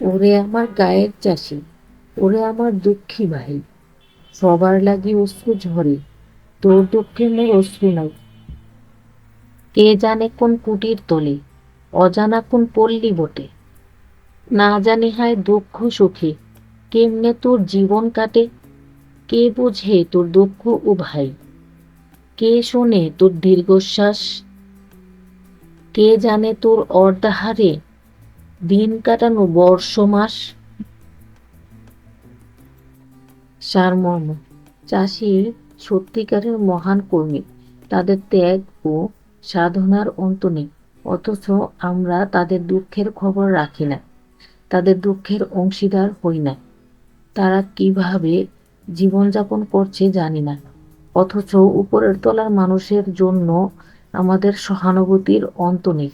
ওরে আমার গায়ের চাষি, ওরে আমার দুঃখী ভাই সবার লাগি অশ্রু ঝরে, তোর দুঃখে মোর অশ্রু নাই কে জানে কোন কুটির তোলে, অজানা কোন পল্লী বটে। না জানি হায় দুঃখ সুখে, কেমনে তোর জীবন কাটে। কে বোঝে তোর দুঃখ ও ভাই। কে শোনে তোর দীর্ঘশ্বাস। কে জানে তোর অর্ধাহারে দিন কাটানো বর্ষ মাস সারমর্ম। চাষি সত্যিকারের মহান কর্মী, তাদের ত্যাগ ও সাধনার অন্ত নেই, অথচ আমরা তাদের দুঃখের খবর রাখি না, তাদের দুঃখের অংশীদার হই না। তারা কীভাবে জীবনযাপন করছে জানি না, অথচ উপরের তলার মানুষের জন্য আমাদের সহানুভূতির অন্ত নেই।